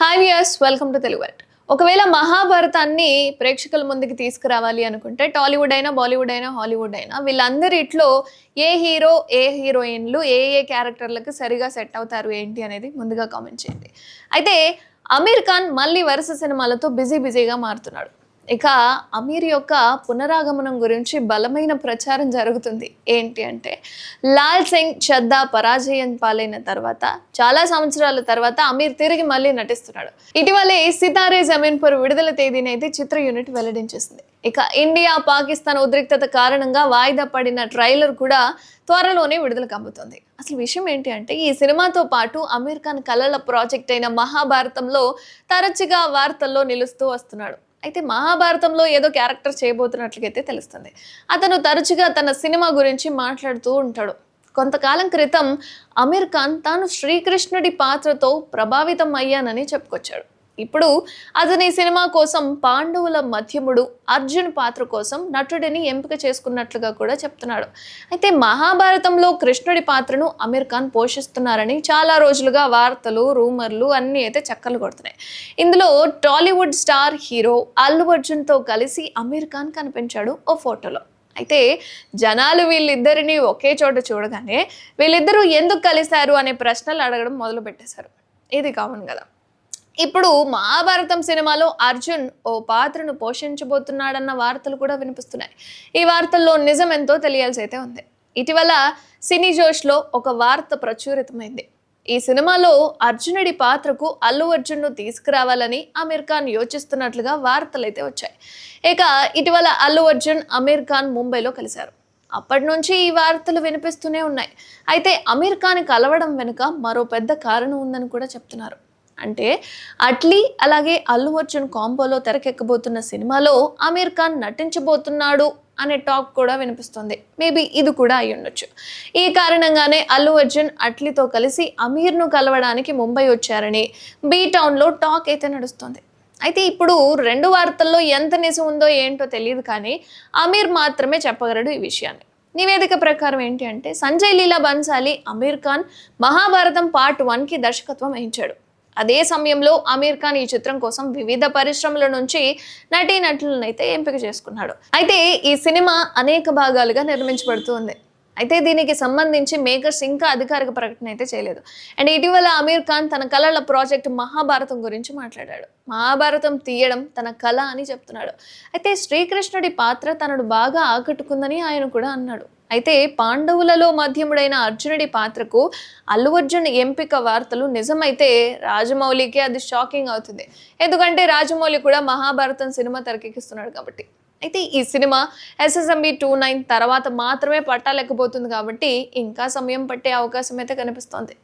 Hi viewers welcome to Telugu world ఒకవేళ మహాభారతాన్ని ప్రేక్షకుల ముందుకు తీసుకురావాలి అనుకుంటే టాలీవుడ్ అయినా బాలీవుడ్ అయినా హాలీవుడ్ అయినా వీళ్ళందరిట్లో ఏ హీరో ఏ హీరోయిన్లు ఏ ఏ క్యారెక్టర్లకు సరిగా సెట్ అవుతారు ఏంటి అనేది ముందుగా కామెంట్ చేయండి. అయితే అమీర్ ఖాన్ మళ్ళీ వరుస సినిమాలతో బిజీ బిజీగా మారుతున్నాడు. ఇక అమీర్ యొక్క పునరాగమనం గురించి బలమైన ప్రచారం జరుగుతుంది. ఏంటి అంటే లాల్ సింగ్ చద్దా పరాజయం పాలైన తర్వాత చాలా సంవత్సరాల తర్వాత అమీర్ తిరిగి మళ్ళీ నటిస్తున్నాడు. ఇటీవలే సితారే జమీన్పూర్ విడుదల తేదీని అయితే చిత్ర యూనిట్ వెల్లడించేసింది. ఇక ఇండియా పాకిస్తాన్ ఉద్రిక్తత కారణంగా వాయిదా పడిన ట్రైలర్ కూడా త్వరలోనే విడుదల కమ్ముతుంది అసలు విషయం ఏంటి అంటే ఈ సినిమాతో పాటు అమీర్ ఖాన్ కళల ప్రాజెక్ట్ అయిన మహాభారతంలో తరచుగా వార్తల్లో నిలుస్తూ వస్తున్నాడు. అయితే మహాభారతంలో ఏదో క్యారెక్టర్ చేయబోతున్నట్లయితే తెలుస్తుంది. అతను తరచుగా తన సినిమా గురించి మాట్లాడుతూ ఉంటాడు. కొంతకాలం క్రితం అమీర్ ఖాన్ తాను శ్రీకృష్ణుడి పాత్రతో ప్రభావితం అయ్యానని చెప్పుకొచ్చాడు. ఇప్పుడు అతని సినిమా కోసం పాండవుల మధ్యముడు అర్జున్ పాత్ర కోసం నటుడిని ఎంపిక చేసుకున్నట్లుగా కూడా చెప్తున్నాడు. అయితే మహాభారతంలో కృష్ణుడి పాత్రను అమీర్ ఖాన్ పోషిస్తున్నారని చాలా రోజులుగా వార్తలు రూమర్లు అన్నీ అయితే చక్కలు కొడుతున్నాయి. ఇందులో టాలీవుడ్ స్టార్ హీరో అల్లు అర్జున్తో కలిసి అమీర్ ఖాన్ కనిపించాడు ఓ ఫోటోలో. అయితే జనాలు వీళ్ళిద్దరిని ఒకే చోట చూడగానే వీళ్ళిద్దరూ ఎందుకు కలిశారు అనే ప్రశ్నలు అడగడం మొదలు పెట్టేశారు ఇది కామన్ కదా. ఇప్పుడు మహాభారతం సినిమాలో అర్జున్ ఓ పాత్రను పోషించబోతున్నాడన్న వార్తలు కూడా వినిపిస్తున్నాయి. ఈ వార్తల్లో నిజం ఎంతో తెలియాల్సి అయితే ఉంది. ఇటీవల సినీ జోష్లో ఒక వార్త ప్రచురితమైంది. ఈ సినిమాలో అర్జునుడి పాత్రకు అల్లు అర్జున్ను తీసుకురావాలని అమీర్ ఖాన్ యోచిస్తున్నట్లుగా వార్తలైతే వచ్చాయి. ఇక ఇటీవల అల్లు అర్జున్ అమీర్ ఖాన్ ముంబైలో కలిశారు. అప్పటి నుంచి ఈ వార్తలు వినిపిస్తూనే ఉన్నాయి. అయితే అమీర్ ఖాన్ కలవడం వెనుక మరో పెద్ద కారణం ఉందని కూడా చెప్తున్నారు. అంటే అట్లీ అలాగే అల్లు అర్జున్ కాంబోలో తెరకెక్కబోతున్న సినిమాలో అమీర్ ఖాన్ నటించబోతున్నాడు అనే టాక్ కూడా వినిపిస్తుంది. మేబీ ఇది కూడా అయి ఉండొచ్చు. ఈ కారణంగానే అల్లు అర్జున్ అట్లీతో కలిసి అమీర్ను కలవడానికి ముంబై వచ్చారని బీ టౌన్లో టాక్ అయితే నడుస్తుంది. అయితే ఇప్పుడు రెండు వార్తల్లో ఎంత నిజం ఉందో ఏంటో తెలియదు కానీ అమీర్ మాత్రమే చెప్పగలడు ఈ విషయాన్ని. నివేదిక ప్రకారం ఏంటి అంటే సంజయ్ లీలా బన్సాలి అమీర్ ఖాన్ మహాభారతం పార్ట్ వన్కి దర్శకత్వం వహించాడు. అదే సమయంలో అమీర్ ఖాన్ ఈ చిత్రం కోసం వివిధ పరిశ్రమల నుంచి నటీనటులను అయితే ఎంపిక చేసుకున్నాడు. అయితే ఈ సినిమా అనేక భాగాలుగా నిర్మించబడుతుంది. అయితే దీనికి సంబంధించి మేకర్స్ ఇంకా అధికారిక ప్రకటన అయితే చేయలేదు. అండ్ ఇటీవల అమీర్ ఖాన్ తన కళల ప్రాజెక్ట్ మహాభారతం గురించి మాట్లాడాడు. మహాభారతం తీయడం తన కళ అని చెప్తున్నాడు. అయితే శ్రీకృష్ణుడి పాత్ర తనను బాగా ఆకట్టుకుందని ఆయన కూడా అన్నాడు. అయితే పాండవులలో మధ్యముడైన అర్జునుడి పాత్రకు అల్లు అర్జున్ ఎంపిక వార్తలు నిజమైతే రాజమౌళికి అది షాకింగ్ అవుతుంది. ఎందుకంటే రాజమౌళి కూడా మహాభారతం సినిమా తెరకెక్కిస్తున్నాడు కాబట్టి. అయితే ఈ సినిమా ఎస్ఎస్ఎంబి టూ నైన్ తర్వాత మాత్రమే పట్టాలెక్కబోతుంది కాబట్టి ఇంకా సమయం పట్టే అవకాశం అయితే కనిపిస్తోంది.